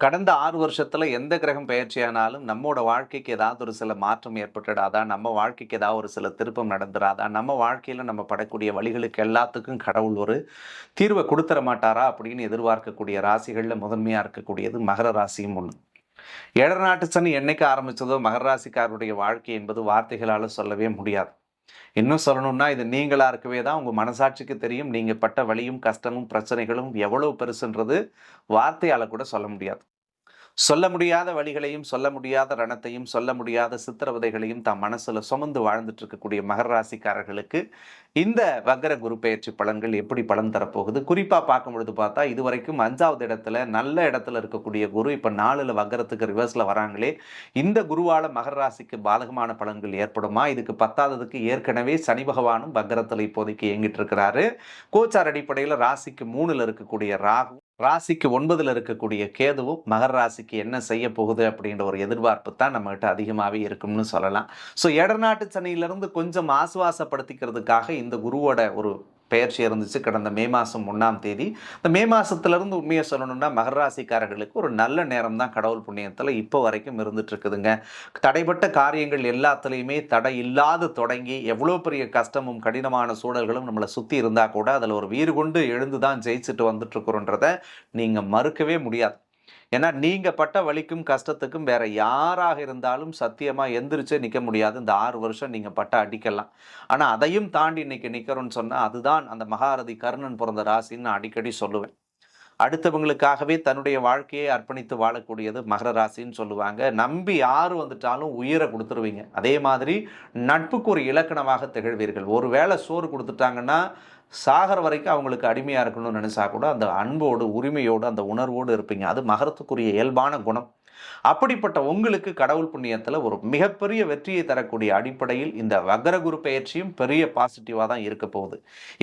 கடந்த ஆறு வருஷத்துல எந்த கிரகம் பயிற்சியானாலும் நம்மோட வாழ்க்கைக்கு ஏதாவது ஒரு சில மாற்றம் ஏற்பட்டுடாதா? நம்ம வாழ்க்கைக்கு ஏதாவது ஒரு சில திருப்பம் நடந்துடாதா நம்ம வாழ்க்கையில நம்ம படக்கூடிய வழிகளுக்கு எல்லாத்துக்கும் கடவுள் ஒரு தீர்வை கொடுத்துட மாட்டாரா? அப்படின்னு எதிர்பார்க்கக்கூடிய ராசிகள்ல முதன்மையாக இருக்கக்கூடியது மகர ராசியும் ஒன்று ஏழரை நாட்டு சனி என்னைக்கு ஆரம்பிச்சதோ மகர ராசிக்காரருடைய வாழ்க்கை என்பது வார்த்தைகளால சொல்லவே முடியாது. இன்னும் சொல்லணும்னா இது நீங்களாக இருக்கவே தான் உங்க மனசாட்சிக்கு தெரியும். நீங்கள் பட்ட வழியும் கஷ்டமும் பிரச்சனைகளும் எவ்வளவு பெருசுன்றது வார்த்தையால கூட சொல்ல முடியாது. சொல்ல முடியாத வழிகளையும் சொல்ல முடியாத ரணத்தையும் சொல்ல முடியாத சித்திரவதைகளையும் தம் மனசுல சுமந்து வாழ்ந்துட்டு இருக்கக்கூடிய மகர ராசிக்காரர்களுக்கு இந்த வக்கர குரு பெயர்ச்சி பலன்கள் எப்படி பலன் தரப்போகுது? குறிப்பாக பார்க்கும் பொழுது பார்த்தா இதுவரைக்கும் அஞ்சாவது இடத்துல நல்ல இடத்துல இருக்கக்கூடிய குரு இப்போ நாலுல வக்கரத்துக்கு ரிவர்ஸில் வராங்களே இந்த குருவால் மகர ராசிக்கு பாதகமான பலன்கள் ஏற்படுமா? இதுக்கு பத்தாததுக்கு ஏற்கனவே சனி பகவானும் வக்கரத்தில் இப்போதைக்கு இயங்கிட்டு இருக்கிறாரு. கோச்சார் அடிப்படையில் ராசிக்கு மூணில் இருக்கக்கூடிய ராகு ராசிக்கு ஒன்பதில் இருக்கக்கூடிய கேதுவும் மகர ராசிக்கு என்ன செய்ய போகுது அப்படின்ற ஒரு எதிர்பார்ப்பு தான் நம்மகிட்ட அதிகமாகவே இருக்கும்னு சொல்லலாம். ஸோ எடநாட்டு சனியிலிருந்து கொஞ்சம் ஆசுவாசப்படுத்திக்கிறதுக்காக இந்த குருவோட ஒரு பெயர்ச்சி இருந்துச்சு கடந்த மே மாதம் ஒன்றாம் தேதி. இந்த மே மாதத்துலேருந்து உண்மையை சொல்லணும்னா மகராசிக்காரர்களுக்கு ஒரு நல்ல நேரம் தான் கடவுள் புண்ணியத்தில் இப்போ வரைக்கும் இருந்துட்டுருக்குதுங்க. தடைப்பட்ட காரியங்கள் எல்லாத்துலேயுமே தடை இல்லாது தொடங்கி எவ்வளோ பெரிய கஷ்டமும் கடினமான சூழல்களும் நம்மளை சுற்றி இருந்தால் கூட அதில் ஒரு வீறு கொண்டு எழுந்து தான் ஜெயிச்சுட்டு வந்துட்டுருக்குறோன்றதை நீங்கள் மறுக்கவே முடியாது. ஏன்னா நீங்க பட்ட வலிக்கும் கஷ்டத்துக்கும் வேற யாராக இருந்தாலும் சத்தியமா எந்திரிச்சே நிக்க முடியாது. இந்த ஆறு வருஷம் நீங்க பட்ட அடிக்கலாம் ஆனா அதையும் தாண்டி இன்னைக்கு நிக்கிறோம்னு சொன்னா அதுதான் அந்த மகாரதி கர்ணன் பிறந்த ராசின்னு நான் அடிக்கடி சொல்லுவேன். அடுத்தவங்களுக்காகவே தன்னுடைய வாழ்க்கையை அர்ப்பணித்து வாழக்கூடியது மகர ராசின்னு சொல்லுவாங்க. நம்பி யார் வந்துட்டாலும் உயிரை கொடுத்துருவீங்க. அதே மாதிரி நட்புக்கு ஒரு இலக்கணமாக திகழ்வீர்கள். ஒருவேளை சோறு கொடுத்துட்டாங்கன்னா சாகர வரைக்கும் அவங்களுக்கு அடிமையாக இருக்கணும்னு நினச்சா கூட அந்த அன்போடு உரிமையோடு அந்த உணர்வோடு இருப்பீங்க. அது மகரத்துக்குரிய இயல்பான குணம். அப்படிப்பட்ட உங்களுக்கு கடவுள் புண்ணியத்தில் ஒரு மிகப்பெரிய வெற்றியை தரக்கூடிய அடிப்படையில் இந்த வக்கர குரு பயிற்சியும் பெரிய பாசிட்டிவாக தான் இருக்க போகுது.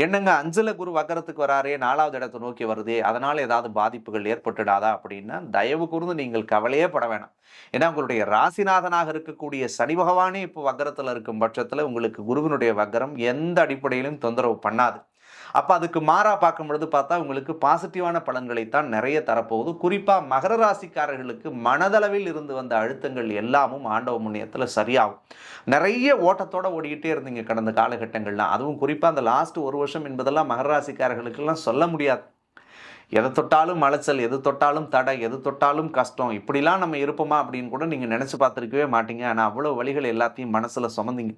என்னங்க அஞ்சல குரு வக்கரத்துக்கு வராரே நாலாவது இடத்தை நோக்கி வருதே அதனால் ஏதாவது பாதிப்புகள் ஏற்பட்டுடாதா அப்படின்னா தயவு கூர்ந்து நீங்கள் கவலையே பட வேணாம். ஏன்னா உங்களுடைய ராசிநாதனாக இருக்கக்கூடிய சனி பகவானே இப்போ வக்கரத்தில் இருக்கும் பட்சத்தில் உங்களுக்கு குருவினுடைய வக்கரம் எந்த அடிப்படையிலும் தொந்தரவு பண்ணாது. அப்போ அதுக்கு மாறாக பார்க்கும் பொழுது பார்த்தா உங்களுக்கு பாசிட்டிவான பலன்களைத்தான் நிறைய தரப்போகுது. குறிப்பாக மகர ராசிக்காரர்களுக்கு மனதளவில் இருந்து வந்த அழுத்தங்கள் எல்லாமும் ஆண்டவ முன்னியத்தில் சரியாகும். நிறைய ஓட்டத்தோடு ஓடிக்கிட்டே இருந்தீங்க கடந்த காலகட்டங்கள்லாம் அதுவும் குறிப்பாக அந்த லாஸ்ட் ஒரு வருஷம் என்பதெல்லாம் மகர ராசிக்காரர்களுக்கெல்லாம் சொல்ல முடியாது. எதை தொட்டாலும் அலைச்சல் எது தொட்டாலும் தடை எது தொட்டாலும் கஷ்டம். இப்படிலாம் நம்ம இருப்போமா அப்படின்னு கூட நீங்கள் நினச்சி பார்த்துருக்கவே மாட்டீங்க. ஆனால் அவ்வளோ வழிகள் எல்லாத்தையும் மனசில் சுமந்திங்க.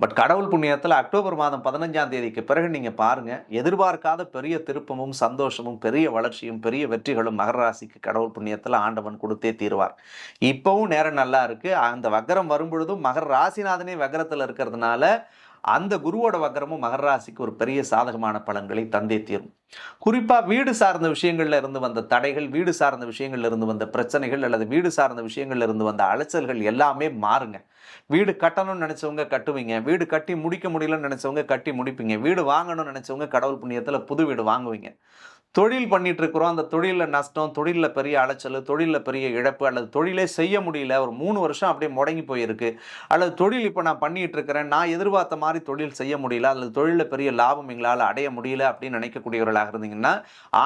பட் கடவுள் புண்ணியத்தில் அக்டோபர் மாதம் பதினஞ்சாம் தேதிக்கு பிறகு நீங்கள் பாருங்கள் எதிர்பார்க்காத பெரிய திருப்பமும் சந்தோஷமும் பெரிய வளர்ச்சியும் பெரிய வெற்றிகளும் மகர ராசிக்கு கடவுள் புண்ணியத்தில் ஆண்டவன் கொடுத்தே தீர்வார். இப்போவும் நேரம் நல்லா இருக்குது அந்த வக்கரம் வரும்பொழுதும் மகர ராசிநாதனே வக்கரத்தில் இருக்கிறதுனால அந்த குருவோட வக்கரமும் மகராசிக்கு ஒரு பெரிய சாதகமான பலன்களை தந்தே தீரும். குறிப்பாக வீடு சார்ந்த விஷயங்கள்ல இருந்து வந்த தடைகள் வீடு சார்ந்த விஷயங்கள்ல இருந்து வந்த பிரச்சனைகள் அல்லது வீடு சார்ந்த விஷயங்கள்ல இருந்து வந்த அலைச்சல்கள் எல்லாமே மாறுங்க. வீடு கட்டணும்னு நினச்சவங்க கட்டுவீங்க. வீடு கட்டி முடிக்க முடியலன்னு நினச்சவங்க கட்டி முடிப்பீங்க. வீடு வாங்கணும்னு நினச்சவங்க கடவுள் புண்ணியத்தில் புது வீடு வாங்குவீங்க. தொழில் பண்ணிட்டு இருக்கிறோம் அந்த தொழிலில் நஷ்டம் தொழிலில் பெரிய அலைச்சல் தொழிலில் பெரிய இழப்பு அல்லது தொழிலே செய்ய முடியல ஒரு மூணு வருஷம் அப்படியே முடங்கி போயிருக்கு. அல்லது தொழில் இப்போ நான் பண்ணிட்டு இருக்கிறேன் நான் எதிர்பார்த்த மாதிரி தொழில் செய்ய முடியல அல்லது தொழிலில் பெரிய லாபம் எங்களால் அடைய முடியல அப்படின்னு நினைக்கக்கூடியவர்களாக இருந்தீங்கன்னா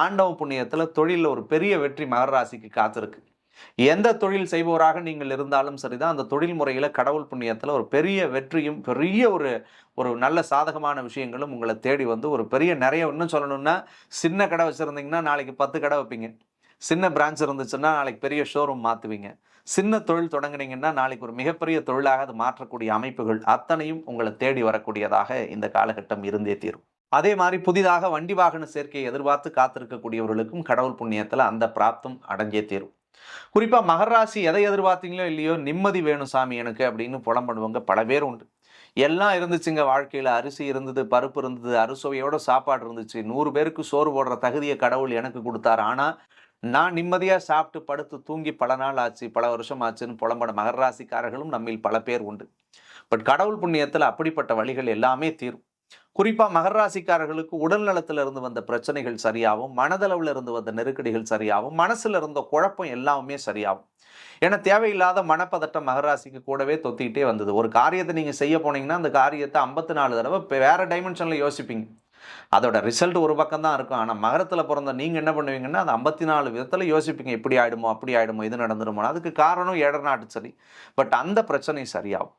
ஆண்டவ புண்ணியத்தில் தொழிலில் ஒரு பெரிய வெற்றி மகராசிக்கு காத்திருக்கு. எந்த தொழில் செய்பவராக நீங்கள் இருந்தாலும் சரிதான் அந்த தொழில் முறையில் கடவுள் புண்ணியத்தில் ஒரு பெரிய வெற்றியும் பெரிய ஒரு ஒரு நல்ல சாதகமான விஷயங்களும் உங்களை தேடி வந்து ஒரு பெரிய நிறைய இன்னும் சொல்லணும்னா சின்ன கடை வச்சுருந்தீங்கன்னா நாளைக்கு பத்து கடை வைப்பீங்க. சின்ன பிரான்ச் இருந்துச்சுன்னா நாளைக்கு பெரிய ஷோரூம் மாற்றுவீங்க சின்ன தொழில் தொடங்குனீங்கன்னா நாளைக்கு ஒரு மிகப்பெரிய தொழிலாக அது மாற்றக்கூடிய அமைப்புகள் அத்தனையும் உங்களை தேடி வரக்கூடியதாக இந்த காலகட்டம் இருந்தே தீரும். அதே மாதிரி புதிதாக வண்டி வாகன சேர்க்கையை எதிர்பார்த்து காத்திருக்கக்கூடியவர்களுக்கும் கடவுள் புண்ணியத்தில் அந்த பிராப்தம் அடைஞ்சே தீரும். குறிப்பா மகராசி எதை எதிர்பார்த்தீங்களோ இல்லையோ நிம்மதி வேணும் சாமி எனக்கு அப்படின்னு புலம் பண்ணுவாங்க. பல பேர் உண்டு. எல்லாம் இருந்துச்சுங்க வாழ்க்கையில். அரிசி இருந்தது பருப்பு இருந்தது அறுசுவையோட சாப்பாடு இருந்துச்சு. நூறு பேருக்கு சோறு போடுற தகுதியை கடவுள் எனக்கு கொடுத்தாரு. ஆனால் நான் நிம்மதியாக சாப்பிட்டு படுத்து தூங்கி பல நாள் ஆச்சு பல வருஷம் ஆச்சுன்னு புலம்பட மகராசிக்காரர்களும் நம்மில் பல பேர் உண்டு. பட் கடவுள் புண்ணியத்தில் அப்படிப்பட்ட வழிகள் எல்லாமே தீரும். குறிப்பாக மகராசிக்காரர்களுக்கு உடல் நலத்தில் இருந்து வந்த பிரச்சனைகள் சரியாகும் மனதளவில் இருந்து வந்த நெருக்கடிகள் சரியாகும் மனசில் இருந்த குழப்பம் எல்லாமே சரியாகும். ஏன்னா தேவையில்லாத மனப்பதட்டம் மகராசிக்கு கூடவே தொத்திக்கிட்டே வந்தது. ஒரு காரியத்தை நீங்கள் செய்ய போனீங்கன்னா அந்த காரியத்தை ஐம்பத்தி நாலு தடவை இப்போ வேறு டைமென்ஷனில் யோசிப்பீங்க. அதோட ரிசல்ட் ஒரு பக்கம் தான் இருக்கும். ஆனால் மகரத்தில் பிறந்த நீங்கள் என்ன பண்ணுவீங்கன்னா அந்த ஐம்பத்தி நாலு விதத்தில் யோசிப்பீங்க. இப்படி ஆயிடுமோ அப்படி ஆயிடுமோ இது நடந்துருமோ அதுக்கு காரணம் ஏழரை நாட்டு சரி. பட் அந்த பிரச்சனை சரியாகும்.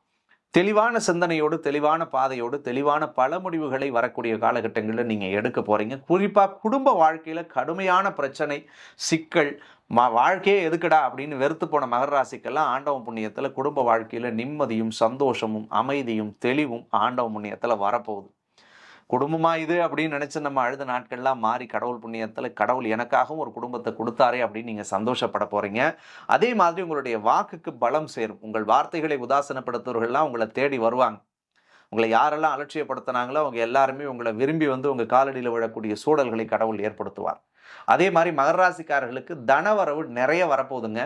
தெளிவான சிந்தனையோடு தெளிவான பாதையோடு தெளிவான பல முடிவுகளை வரக்கூடிய காலகட்டங்களில் நீங்கள் எடுக்க போகிறீங்க குறிப்பாக குடும்ப வாழ்க்கையில் கடுமையான பிரச்சனை சிக்கல் ம வாழ்க்கையே எதுக்குடா அப்படின்னு வெறுத்து போன மகர ராசிக்கெல்லாம் ஆண்டவ புண்ணியத்தில் குடும்ப வாழ்க்கையில் நிம்மதியும் சந்தோஷமும் அமைதியும் தெளிவும் ஆண்டவ புண்ணியத்தில் வரப்போகுது. குடும்பமா இது அப்படின்னு நினைச்சு நம்ம அழுத நாட்கள்லாம் மாறி கடவுள் புண்ணியத்தில் கடவுள் எனக்காகவும் ஒரு குடும்பத்தை கொடுத்தாரே அப்படின்னு நீங்க சந்தோஷப்பட போறீங்க. அதே மாதிரி உங்களுடைய வாக்குக்கு பலம் சேரும். உங்கள் வார்த்தைகளை உதாசனப்படுத்துவர்கள்லாம் உங்களை தேடி வருவாங்க. உங்களை யாரெல்லாம் அலட்சியப்படுத்தினாங்களோ அவங்க எல்லாருமே உங்களை விரும்பி வந்து உங்கள் காலடியில் விழக்கூடிய சூழல்களை கடவுள் ஏற்படுத்துவார். அதே மாதிரி மகராசிக்காரர்களுக்கு தனவரவு நிறைய வரப்போகுதுங்க.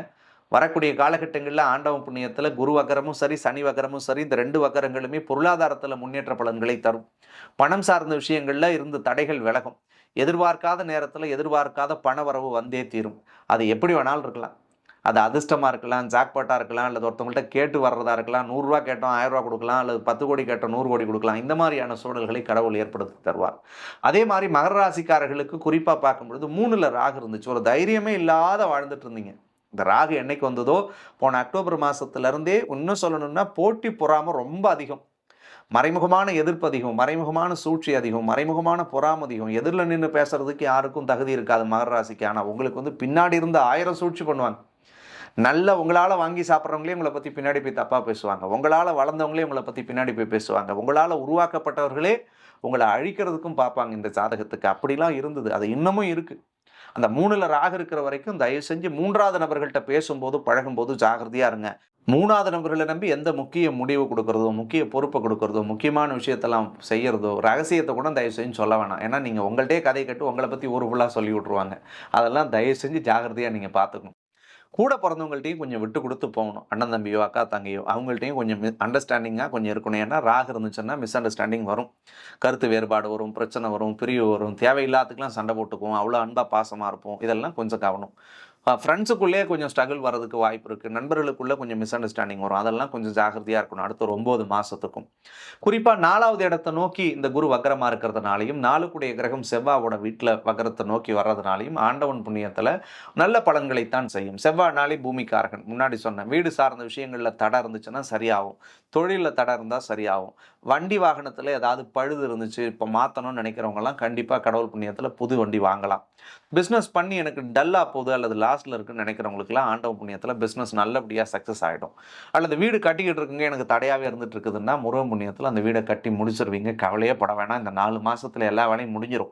வரக்கூடிய காலகட்டங்களில் ஆண்டவன் புண்ணியத்தில் குரு வக்கரமும் சரி சனி வக்கரமும் சரி இந்த ரெண்டு வக்கரங்களுமே பொருளாதாரத்தில் முன்னேற்ற பலன்களை தரும். பணம் சார்ந்த விஷயங்களில் இருந்து தடைகள் விலகும். எதிர்பார்க்காத நேரத்தில் எதிர்பார்க்காத பண வரவு வந்தே தீரும். அது எப்படி வேணாலும் இருக்கலாம். அது அதிர்ஷ்டமாக இருக்கலாம் ஜாக்பாட்டாக இருக்கலாம் அல்லது ஒருத்தவங்கள்ட்ட கேட்டு வர்றதா இருக்கலாம் நூறுரூவா கேட்டோம் ஆயிரரூவா கொடுக்கலாம் அல்லது பத்து கோடி கேட்டோம் நூறு கோடி கொடுக்கலாம் இந்த மாதிரியான சூழல்களை கடவுள் ஏற்படுத்தி தருவார். அதே மாதிரி மகர ராசிக்காரர்களுக்கு குறிப்பாக பார்க்கும்பொழுது மூணில் ராகு இருந்துச்சு. ஒரு தைரியமே இல்லாத வாழ்ந்துட்டு இருந்தீங்க. இந்த ராகு என்னைக்கு வந்ததோ போன அக்டோபர் மாதத்துலேருந்தே இன்னும் சொல்லணும்னா போட்டி பொறாமல் ரொம்ப அதிகம். மறைமுகமான எதிர்ப்பு அதிகம் மறைமுகமான சூழ்ச்சி அதிகம் மறைமுகமான பொறாம அதிகம். எதிரில் நின்று பேசுறதுக்கு யாருக்கும் தகுதி இருக்காது மகர ராசிக்கு. ஆனால் உங்களுக்கு வந்து பின்னாடி இருந்து ஆயிரம் சூழ்ச்சி பண்ணுவாங்க. நல்ல உங்களால் வாங்கி சாப்பிட்றவங்களே உங்களை பற்றி பின்னாடி போய் தப்பாக பேசுவாங்க. உங்களால் வளர்ந்தவங்களே உங்களை பற்றி பின்னாடி போய் பேசுவாங்க. உங்களால் உருவாக்கப்பட்டவர்களே உங்களை அழிக்கிறதுக்கும் பார்ப்பாங்க இந்த ஜாதகத்துக்கு. அப்படிலாம் இருந்தது. அது இன்னமும் இருக்குது அந்த மூணுல ராக இருக்கிற வரைக்கும் தயவு செஞ்சு மூன்றாவது நபர்கள்ட்ட பேசும்போது பழகும்போது ஜாகிரதையாக இருங்க. மூணாவது நபர்களை நம்பி எந்த முக்கிய முடிவு கொடுக்கறதோ முக்கிய பொறுப்பை கொடுக்கறதோ முக்கியமான விஷயத்தெல்லாம் செய்யறதோ ரகசியத்தை கூட தயவு செஞ்சு சொல்ல வேணாம். ஏன்னா நீங்கள் உங்கள்கிட்டே கதை கட்டு உங்களை பற்றி ஒரு ஃபுல்லாக சொல்லி விட்ருவாங்க அதெல்லாம் தயவு செஞ்சு ஜாகிரதையாக நீங்கள் பார்த்துக்கணும் கூட பிறந்தவங்கள்ட்டையும் கொஞ்சம் விட்டு கொடுத்து போகணும். அண்ணன் தம்பியோ அக்கா தங்கையோ அவங்கள்ட்டையும் கொஞ்சம் அண்டர்ஸ்டாண்டிங்காக கொஞ்சம் இருக்கணும். ஏன்னா ராகு இருந்துச்சுன்னா மிஸ் அண்டர்ஸ்டாண்டிங் வரும். கருத்து வேறுபாடு வரும் பிரச்சனை வரும் பிரிவு வரும். தேவையில்லாத்துக்கெலாம் சண்டை போட்டுக்குவோம். அவ்வளோ அன்பாக பாசமாக இருப்போம். இதெல்லாம் கொஞ்சம் கவனம். ஃப்ரெண்ட்ஸுக்குள்ளேயே கொஞ்சம் ஸ்ட்ரகிள் வரதுக்கு வாய்ப்பு இருக்குது நண்பர்களுக்குள்ளே கொஞ்சம் மிஸ் அண்டர்ஸ்டாண்டிங் வரும். அதெல்லாம் கொஞ்சம் ஜாகிரதையாக இருக்கணும். அடுத்த ஒரு ஒம்பது மாதத்துக்கும் குறிப்பாக நாலாவது இடத்தை நோக்கி இந்த குரு வக்கரமாக இருக்கிறதுனாலையும் நாளுக்குடைய கிரகம் செவ்வாவோட வீட்டில் வக்கரத்தை நோக்கி வர்றதுனாலையும் ஆண்டவன் புண்ணியத்தில் நல்ல பலன்களைத்தான் செய்யும். செவ்வாய்னாலே பூமிக்காரகன். முன்னாடி சொன்னேன் வீடு சார்ந்த விஷயங்களில் தடை இருந்துச்சுன்னா சரியாகும். தொழிலில் தடை இருந்தால் சரியாகும். வண்டி வாகனத்தில் ஏதாவது பழுது இருந்துச்சு இப்போ மாற்றணும்னு நினைக்கிறவங்கலாம் கண்டிப்பாக கடவுள் புண்ணியத்தில் புது வண்டி வாங்கலாம். பிஸ்னஸ் பண்ணி எனக்கு டல்லாக போகுது அல்லது லாஸ்ட்டில் இருக்குன்னு நினைக்கிறவங்களுக்குலாம் ஆண்டவ புண்ணியத்தில் பிஸ்னஸ் நல்லபடியாக சக்ஸஸ் ஆகிடும் அல்லது வீடு கட்டிக்கிட்டு இருக்குங்க எனக்கு தடையாகவே இருந்துட்டு இருக்குதுன்னா முருகன் புண்ணியத்தில் அந்த வீடை கட்டி முடிச்சிருவீங்க. கவலையே பட வேணாம். இந்த நாலு மாதத்தில் எல்லா வேலையும் முடிஞ்சிடும்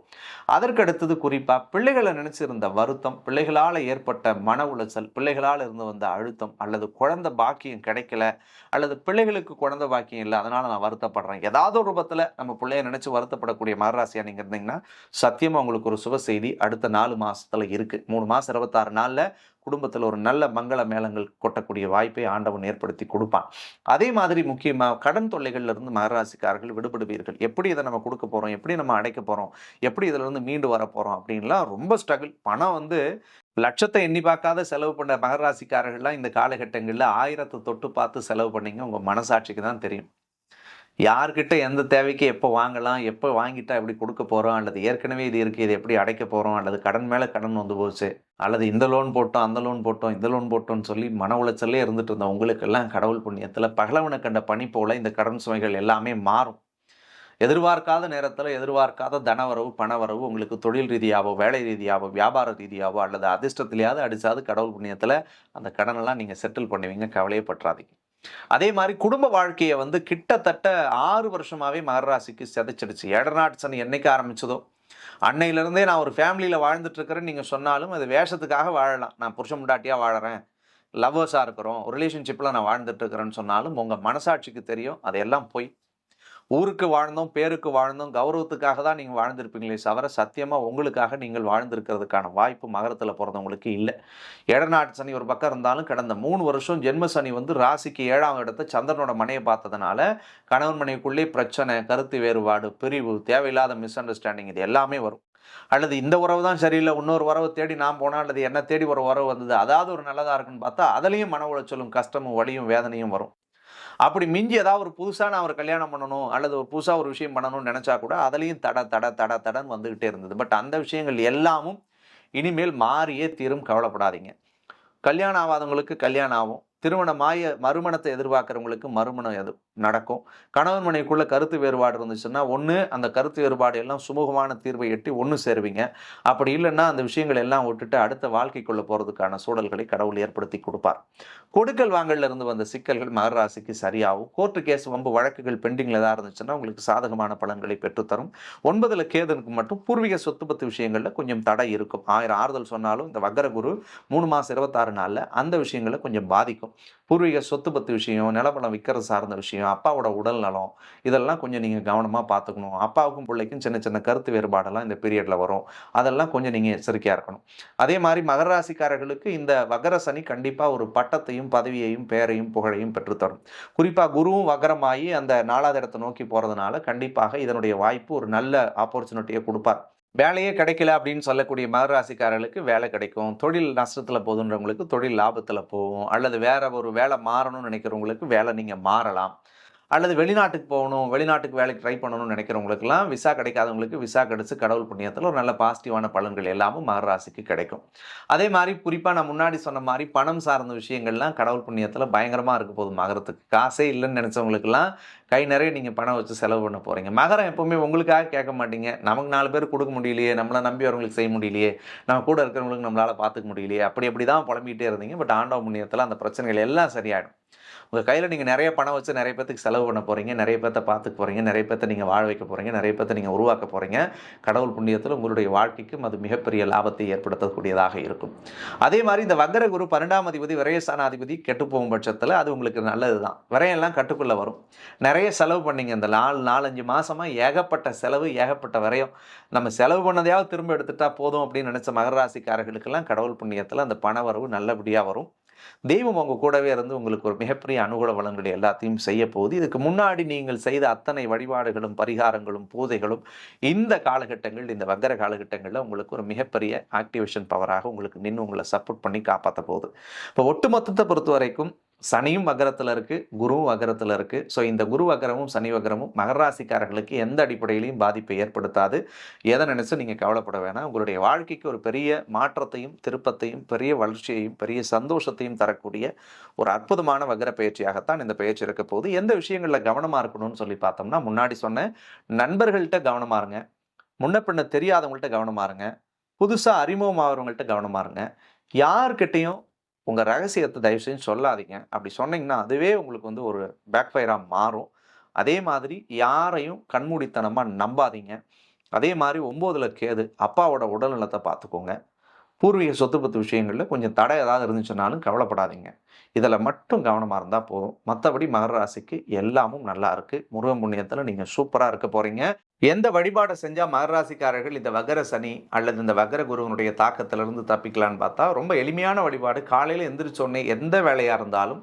அதற்கு அடுத்தது குறிப்பாக பிள்ளைகளை நினச்சிருந்த வருத்தம் பிள்ளைகளால் ஏற்பட்ட மன உளைச்சல் பிள்ளைகளால் இருந்து வந்த அழுத்தம் அல்லது குழந்தை பாக்கியம் கிடைக்கல அல்லது பிள்ளைகளுக்கு குழந்தை பாக்கியம் இல்லை அதனால் நான் வருத்தப்படுறேன் ஏதாவது ஒரு ரூபத்தில் நம்ம பிள்ளைய நினச்சி வருத்தப்படக்கூடிய மகராசியாக நீங்கள் இருந்தீங்கன்னா சத்தியமாக உங்களுக்கு ஒரு சுப செய்தி அடுத்த நாலு மாதத்தில் இருக்குது மூணு மாதம் இருபத்தாறு நாளில் குடும்பத்தில் ஒரு நல்ல மங்கள மேளங்கள் கொட்டக்கூடிய வாய்ப்பை ஆண்டவன் ஏற்படுத்தி கொடுப்பான். அதே மாதிரி முக்கியமாக கடன் தொல்லைகள்ல இருந்து மகராசிக்காரர்கள் விடுபடுவீர்கள். எப்படி இதை நம்ம கொடுக்க போகிறோம் எப்படி நம்ம அடைக்க போகிறோம் எப்படி இதில் இருந்து மீண்டு வர போகிறோம் அப்படின்லாம் ரொம்ப ஸ்ட்ரகிள். பணம் வந்து லட்சத்தை எண்ணி பார்க்காத செலவு பண்ண மகராசிக்காரர்கள்லாம் இந்த காலகட்டங்களில் ஆயிரத்தை தொட்டு பார்த்து செலவு பண்ணீங்க. உங்கள் மனசாட்சிக்கு தான் தெரியும். யார்கிட்ட எந்த தேவைக்கு எப்போ வாங்கலாம் எப்போ வாங்கிட்டா எப்படி கொடுக்க போகிறோம் அல்லது ஏற்கனவே இது இருக்குது இது எப்படி அடைக்க போகிறோம் அல்லது கடன் மேலே கடன் வந்து போச்சு அல்லது இந்த லோன் போட்டோம் அந்த லோன் போட்டோம் இந்த லோன் போட்டோம்னு சொல்லி மன உளைச்சலே இருந்துட்டு இருந்த உங்களுக்கெல்லாம் கடவுள் புண்ணியத்தில் பகலவனை கண்ட பணி போல் இந்த கடன் சுமைகள் எல்லாமே மாறும். எதிர்பார்க்காத நேரத்தில் எதிர்பார்க்காத தனவரவு பணவரவு உங்களுக்கு தொழில் ரீதியாகவோ வேலை ரீதியாகவோ வியாபார ரீதியாகவோ அல்லது அதிர்ஷ்டத்திலேயாவது அடித்தாது கடவுள் புண்ணியத்தில் அந்த கடனெல்லாம் நீங்கள் செட்டில் பண்ணுவீங்க கவலையே பற்றாதீங்க அதே மாதிரி குடும்ப வாழ்க்கையை வந்து கிட்டத்தட்ட ஆறு வருஷமாகவே மகராசிக்கு செதைச்சிடுச்சு. ஏழநாட்டு சனி என்னைக்கு ஆரம்பிச்சதோ? அன்னையிலேருந்தே நான் ஒரு ஃபேமிலியில் வாழ்ந்துட்டுருக்கிறேன்னு நீங்கள் சொன்னாலும் அது வேஷத்துக்காக வாழலாம். நான் புருஷன் முண்டாட்டியாக வாழறேன். லவ்வர்ஸாக இருக்கிறோம். ரிலேஷன்ஷிப்பில் நான் வாழ்ந்துட்டு இருக்கிறேன்னு சொன்னாலும் உங்கள் மனசாட்சிக்கு தெரியும். அதெல்லாம் போய் ஊருக்கு வாழ்ந்தோம் பேருக்கு வாழ்ந்தோம் கௌரவத்துக்காக தான் நீங்கள் வாழ்ந்திருப்பீங்களே தவிர சத்தியமாக உங்களுக்காக நீங்கள் வாழ்ந்திருக்கிறதுக்கான வாய்ப்பு மகரத்தில் பிறந்தவங்களுக்கு இல்லை. ஏழநாட்டு சனி ஒரு பக்கம் இருந்தாலும் கடந்த மூணு வருஷம் ஜென்ம சனி வந்து ராசிக்கு ஏழாம் இடத்த சந்திரனோட மனையை பார்த்ததுனால கணவன் மனைவிக்குள்ளே பிரச்சனை கருத்து வேறுபாடு பிரிவு தேவையில்லாத மிஸ் அண்டர்ஸ்டாண்டிங் இது எல்லாமே வரும். அல்லது இந்த உறவு தான் சரியில்லை இன்னொரு உறவு தேடி நான் போனால் அல்லது என்ன தேடி ஒரு உறவு வந்தது அதாவது ஒரு நல்லதாக இருக்குன்னு பார்த்தா அதுலேயும் மன உளைச்சலும் கஷ்டமும் வலியும் வேதனையும் வரும். அப்படி மிஞ்சி ஏதாவது ஒரு புதுசாக நான் ஒரு கல்யாணம் பண்ணணும் அல்லது ஒரு புதுசாக ஒரு விஷயம் பண்ணணும்னு நினச்சா கூட அதுலேயும் தட தட தட தடன்னு வந்துக்கிட்டே இருந்தது. பட் அந்த விஷயங்கள் எல்லாமும் இனிமேல் மாறியே தீரும் கவலைப்படாதீங்க. கல்யாணம் ஆகாதவங்களுக்கு கல்யாணம் ஆகும். திருமணமாய மறுமணத்தை எதிர்பார்க்குறவங்களுக்கு மறுமணம் எது நடக்கும். கணவன் மனைவிக்குள்ள கருத்து வேறுபாடு இருந்துச்சுன்னா ஒன்று அந்த கருத்து வேறுபாடு எல்லாம் சுமூகமான தீர்வை எட்டி ஒன்று சேருவீங்க. அப்படி இல்லைன்னா அந்த விஷயங்கள் எல்லாம் விட்டுட்டு அடுத்த வாழ்க்கைக்குள்ளே போகிறதுக்கான சூழல்களை கடவுள் ஏற்படுத்தி கொடுப்பார். கொடுக்கல் வாங்கல இருந்து வந்த சிக்கல்கள் மகர ராசிக்கு சரியாகும். கோர்ட்டு கேஸ் வம்பு வழக்குகள் பெண்டிங்கில் தான் இருந்துச்சுன்னா உங்களுக்கு சாதகமான பலன்களை பெற்றுத்தரும். ஒன்பதில் கேதனுக்கு மட்டும் பூர்வீக சொத்து பத்து விஷயங்களில் கொஞ்சம் தடை இருக்கும். ஆயிரம் ஆறுதல் சொன்னாலும் இந்த வக்கர குரு மூணு மாதம் இருபத்தாறு நாளில் அந்த விஷயங்களை கொஞ்சம் பாதிக்கும். பூர்வீக சொத்து பத்து விஷயம் நிலப்பணம் விற்கிறது சார்ந்த விஷயம் அப்பாவோட உடல் நலம் இதெல்லாம் கொஞ்சம் நீங்கள் கவனமாக பார்த்துக்கணும். அப்பாவுக்கும் பிள்ளைக்கும் சின்ன சின்ன கருத்து வேறுபாடெல்லாம் இந்த பீரியடில் வரும். அதெல்லாம் கொஞ்சம் நீங்கள் எச்சரிக்கையாக இருக்கணும். அதே மாதிரி மகர ராசிக்காரர்களுக்கு இந்த வகர சனி கண்டிப்பாக ஒரு பட்டத்தையும் பதவியையும் பெயரையும் புகழையும் பெற்றுத்தரும். குறிப்பாக குருவும் வகரமாகி அந்த நாலாவது இடத்தை நோக்கி போகிறதுனால கண்டிப்பாக இதனுடைய வாய்ப்பு ஒரு நல்ல ஆப்பர்ச்சுனிட்டியை கொடுப்பார். வேலையே கிடைக்கல அப்படின்னு சொல்லக்கூடிய மகராசிக்காரர்களுக்கு வேலை கிடைக்கும். தொழில் நஷ்டத்தில் போதுன்றவங்களுக்கு தொழில் லாபத்தில் போகும். அல்லது வேற ஒரு வேலை மாறணும்னு நினைக்கிறவங்களுக்கு வேலை நீங்கள் மாறலாம். அல்லது வெளிநாட்டுக்கு போகணும் வெளிநாட்டுக்கு வேலைக்கு ட்ரை பண்ணணும்னு நினைக்கிறவங்களுக்குலாம் விசா கிடைக்காதவங்களுக்கு விசா கிடச்சி கடவுள் புண்ணியத்தில் ஒரு நல்ல பாசிட்டிவான பலன்கள் எல்லாமும் மகராசிக்கு கிடைக்கும். அதே மாதிரி குறிப்பாக நான் முன்னாடி சொன்ன மாதிரி பணம் சார்ந்த விஷயங்கள்லாம் கடவுள் புண்ணியத்தில் பயங்கரமாக இருக்க போகுது மகரத்துக்கு. காசே இல்லைன்னு நினச்சவங்களுக்குலாம் கை நிறைய நீங்கள் பணம் வச்சு செலவு பண்ண போகிறீங்க மகரம் எப்போவுமே உங்களுக்காக கேட்க மாட்டீங்க. நமக்கு நாலு பேர் கொடுக்க முடியலையே நம்மளை நம்பி வரவங்களுக்கு செய்ய முடியலையே நம்ம கூட இருக்கிறவங்களுக்கு நம்மளால் பார்த்துக்க முடியலையே அப்படி அப்படி தான் புலம்பிகிட்டே இருந்தீங்க. பட் ஆண்டவ புண்ணியத்தில் அந்த பிரச்சனைகள் எல்லாம் சரியாயிடும். உங்கள் கையில் நீங்கள் நிறைய பணம் வச்சு நிறைய பேத்துக்கு செலவு பண்ண போகிறீங்க நிறைய பேர்த்த பார்த்துக்க போகிறீங்க நிறைய பேர்த்த நீங்கள் வாழ வைக்க போகிறீங்க நிறைய பேர்த்த நீங்கள் உருவாக்க போகிறீங்க கடவுள் புண்ணியத்தில் உங்களுடைய வாழ்க்கைக்கும் அது மிகப்பெரிய லாபத்தை ஏற்படுத்தக்கூடியதாக இருக்கும். அதே மாதிரி இந்த வக்கர குரு பன்னெண்டாம் அதிபதி விரயஸ்தானாதிபதி கெட்டு போகும் பட்சத்தில் அது உங்களுக்கு நல்லது தான் விரயெல்லாம் கட்டுக்குள்ளே வரும். நிறைய செலவு பண்ணீங்க. இந்த நாலு நாலஞ்சு மாதமாக ஏகப்பட்ட செலவு ஏகப்பட்ட விரயம். நம்ம செலவு பண்ணதையாவது திரும்ப எடுத்துட்டா போதும் அப்படின்னு நினச்ச மகராசிக்காரர்களுக்கெல்லாம் கடவுள் புண்ணியத்தில் அந்த பண வரவு நல்லபடியாக வரும். தெய்வம் உங்கள் கூடவே இருந்து உங்களுக்கு ஒரு மிகப்பெரிய அனுகூல வளங்களை எல்லாத்தையும் செய்ய போகுது. இதுக்கு முன்னாடி நீங்கள் செய்த அத்தனை வழிபாடுகளும் பரிகாரங்களும் பூஜைகளும் இந்த காலகட்டங்கள் இந்த வக்கர காலகட்டங்களில் உங்களுக்கு ஒரு மிகப்பெரிய ஆக்டிவேஷன் பவராக உங்களுக்கு நின்று உங்களை சப்போர்ட் பண்ணி காப்பாற்ற போகுது. இப்போ ஒட்டுமொத்தத்தை பொறுத்த வரைக்கும் சனியும் வகரத்தில் இருக்குது குருவும் வகரத்தில் இருக்குது ஸோ இந்த குரு வகரமும் சனி வகரமும் மகராசிக்காரர்களுக்கு எந்த அடிப்படையிலையும் பாதிப்பை ஏற்படுத்தாது. எதை நினச்சி நீங்கள் கவலைப்பட வேணாம். உங்களுடைய வாழ்க்கைக்கு ஒரு பெரிய மாற்றத்தையும் திருப்பத்தையும் பெரிய வளர்ச்சியையும் பெரிய சந்தோஷத்தையும் தரக்கூடிய ஒரு அற்புதமான வகர பயிற்சியாகத்தான் இந்த பயிற்சி இருக்க போகுது. எந்த விஷயங்களில் கவனமாக இருக்கணும்னு சொல்லி பார்த்தோம்னா முன்னாடி சொன்ன நண்பர்கள்ட்ட கவனமாக இருங்க. முன்ன பின்ன தெரியாதவங்கள்ட்ட கவனமாக இருங்க. புதுசாக அறிமுகமாகறவங்கள்ட்ட கவனமாக இருங்க. யார்கிட்டையும் உங்கள் ரகசியத்தை தயவு செஞ்சு சொல்லாதீங்க. அப்படி சொன்னீங்கன்னா அதுவே உங்களுக்கு வந்து ஒரு பேக் ஃபயராக மாறும். அதே மாதிரி யாரையும் கண்மூடித்தனமாக நம்பாதீங்க. அதே மாதிரி ஒம்போதில் கேது அப்பாவோட உடல்நலத்தை பார்த்துக்கோங்க. பூர்வீக சொத்து பத்து விஷயங்களில் கொஞ்சம் தடை ஏதாவது இருந்துச்சுனாலும் கவலைப்படாதீங்க. இதில் மட்டும் கவனமாக இருந்தால் போதும். மற்றபடி மகர ராசிக்கு எல்லாமும் நல்லா இருக்குது முருகன் புண்ணியத்தில் நீங்கள் சூப்பராக இருக்க போகிறீங்க எந்த வழிபாடை செஞ்சால் மகராசிக்காரர்கள் இந்த வகர சனி அல்லது இந்த வகர குருவனுடைய தாக்கத்திலிருந்து தப்பிக்கலான்னு பார்த்தா ரொம்ப எளிமையான வழிபாடு. காலையில் எந்திரிச்சோடனே எந்த வேலையாக இருந்தாலும்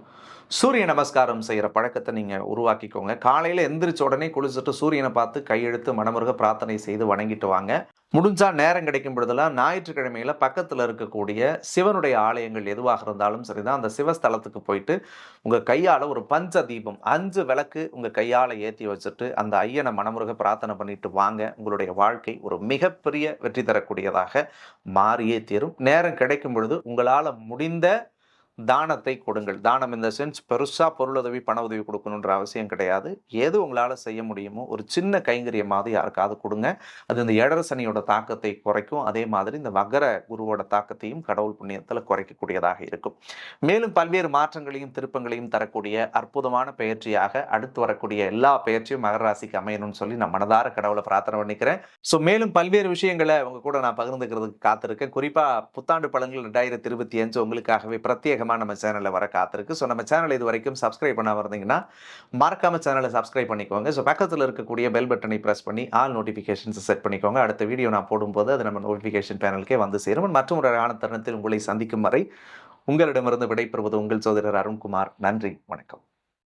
சூரிய நமஸ்காரம் செய்கிற பழக்கத்தை நீங்கள் உருவாக்கிக்கோங்க. காலையில் எந்திரிச்ச உடனே குளிச்சுட்டு சூரியனை பார்த்து கையெழுத்து மனமுருக பிரார்த்தனை செய்து வணங்கிட்டு வாங்க. முடிஞ்சால் நேரம் கிடைக்கும் பொழுதெல்லாம் ஞாயிற்றுக்கிழமையில பக்கத்தில் இருக்கக்கூடிய சிவனுடைய ஆலயங்கள் எதுவாக இருந்தாலும் சரிதான். அந்த சிவஸ்தலத்துக்கு போயிட்டு உங்கள் கையால் ஒரு பஞ்ச தீபம் அஞ்சு விளக்கு உங்கள் கையால் ஏற்றி வச்சுட்டு அந்த ஐயனை மனமுருக பிரார்த்தனை பண்ணிட்டு வாங்க. உங்களுடைய வாழ்க்கை ஒரு மிகப்பெரிய வெற்றி தரக்கூடியதாக மாறியே தீரும். நேரம் கிடைக்கும் பொழுது உங்களால் முடிந்த தானத்தை கொடுங்கள். தானம் இந்த சென்ஸ் பெருசாக பொருளுதவி பண உதவி கொடுக்கணுன்ற அவசியம் கிடையாது. எது உங்களால் செய்ய முடியுமோ ஒரு சின்ன கைங்கரியமாவது யாருக்காவது கொடுங்க. அது இந்த ஏழர சனியோட தாக்கத்தை குறைக்கும். அதே மாதிரி இந்த வகர குருவோட தாக்கத்தையும் கடவுள் புண்ணியத்தில் குறைக்கக்கூடியதாக இருக்கும். மேலும் பல்வேறு மாற்றங்களையும் திருப்பங்களையும் தரக்கூடிய அற்புதமான பயிற்சியாக அடுத்து வரக்கூடிய எல்லா பயிற்சியும் மகர ராசிக்கு அமையணும்னு சொல்லி நான் மனதார கடவுளை பிரார்த்தனை பண்ணிக்கிறேன். ஸோ மேலும் பல்வேறு விஷயங்களை உங்க கூட நான் பகிர்ந்துக்கிறதுக்கு காத்திருக்கேன். குறிப்பாக புத்தாண்டு பழங்கள் ரெண்டாயிரத்தி இருபத்தி அஞ்சு உங்களுக்காகவே பிரத்யேகம் அதிகமாக நம்ம சேனலில் வர காத்திருக்கு. ஸோ நம்ம சேனல் இது வரைக்கும் சப்ஸ்கிரைப் பண்ணாமல் இருந்தீங்கன்னா மறக்காமல் சேனலை சப்ஸ்கிரைப் பண்ணிக்கோங்க. ஸோ பக்கத்தில் இருக்கக்கூடிய பெல் பட்டனை ப்ரெஸ் பண்ணி ஆல் நோட்டிஃபிகேஷன்ஸை செட் பண்ணிக்கோங்க. அடுத்த வீடியோ நான் போடும்போது அது நம்ம நோட்டிஃபிகேஷன் பேனலுக்கே வந்து சேரும். மற்றும் ஒரு ஆன தருணத்தில் உங்களை சந்திக்கும் வரை உங்களிடமிருந்து விடைபெறுவது உங்கள் சோதரர் அருண்குமார். நன்றி வணக்கம்.